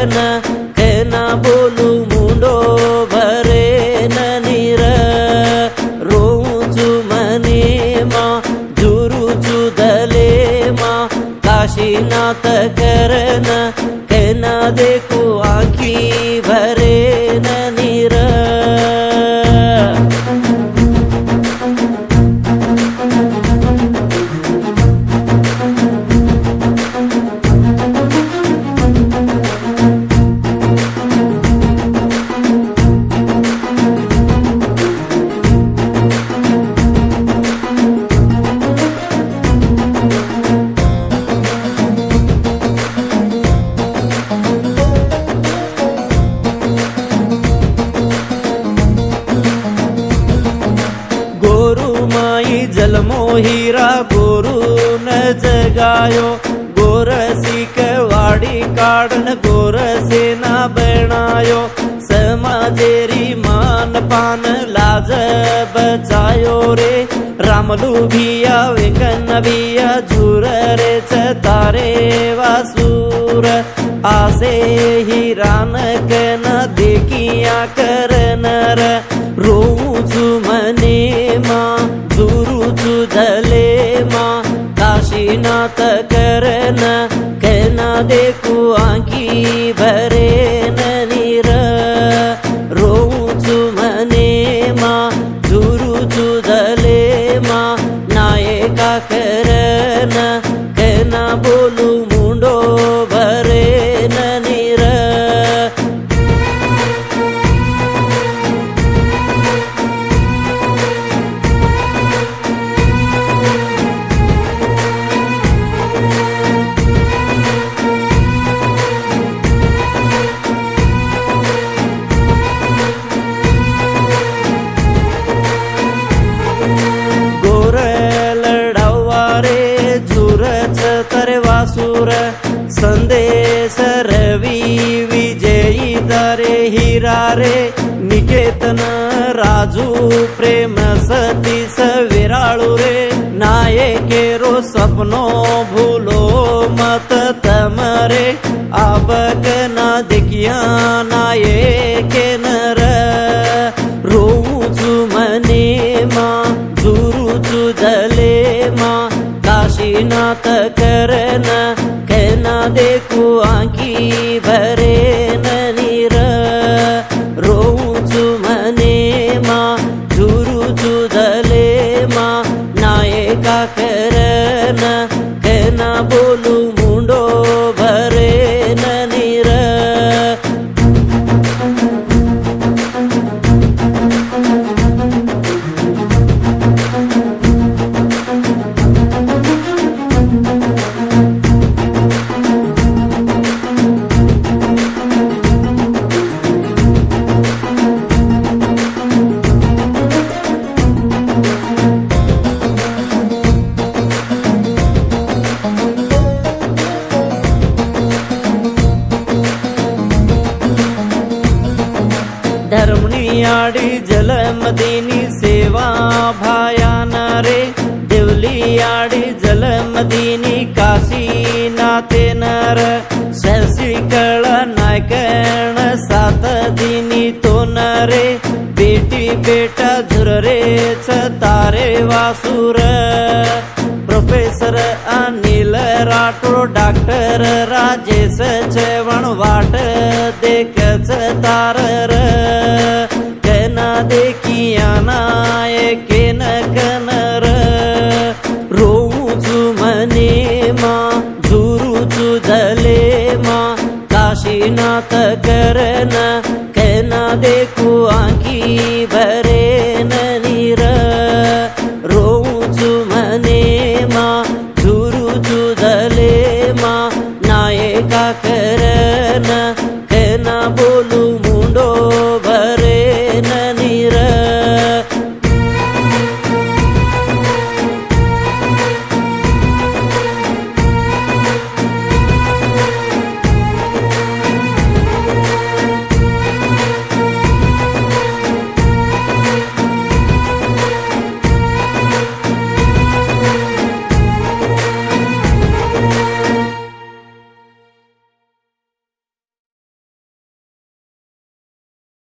કરન કેના બોલું મુંડો ભરે નીર રોઉં છું મને માં ઝુરું છું દલે માં કાશીનાથ કરન કેના દેખું હીરા ગોરુ ન જગાયો ગોરસિક વાડી કાઢન ગોરસેના બેણાયો. સમાજેરી માન પાન લાજ બચાયો રે. રામલુ ભિયા વેકન ભિયા ઝુર રે છે તારે વાસુર. આસે હિરાન કન कहना कहना देखो आंखी भरे ननीर रोचु मने मा जुरुचु दले मा नायका करना निकेतन राजू प्रेम सतीस विराळू रे. नायके केरो सपनो भूलो मत तम रे. आबक ना दिखिया नायके नर रोचू मने मा जुरुचू दले मा. काशीनाथ करन कहना देखू आंखी भरे. का करना देना बोल આડી જલમદીની સેવા ભાયાના રે દેવલી આડી જલમદીની કાશી નાતે નર શશિકળ નાયકણ સાત દીની તો નરે બેટી બેટા ઝુર રે છ તારે વાસુર પ્રોફેસર અનિલ રાઠોડ ડાક્ટર રાજેશ છે વાટ না বলুম।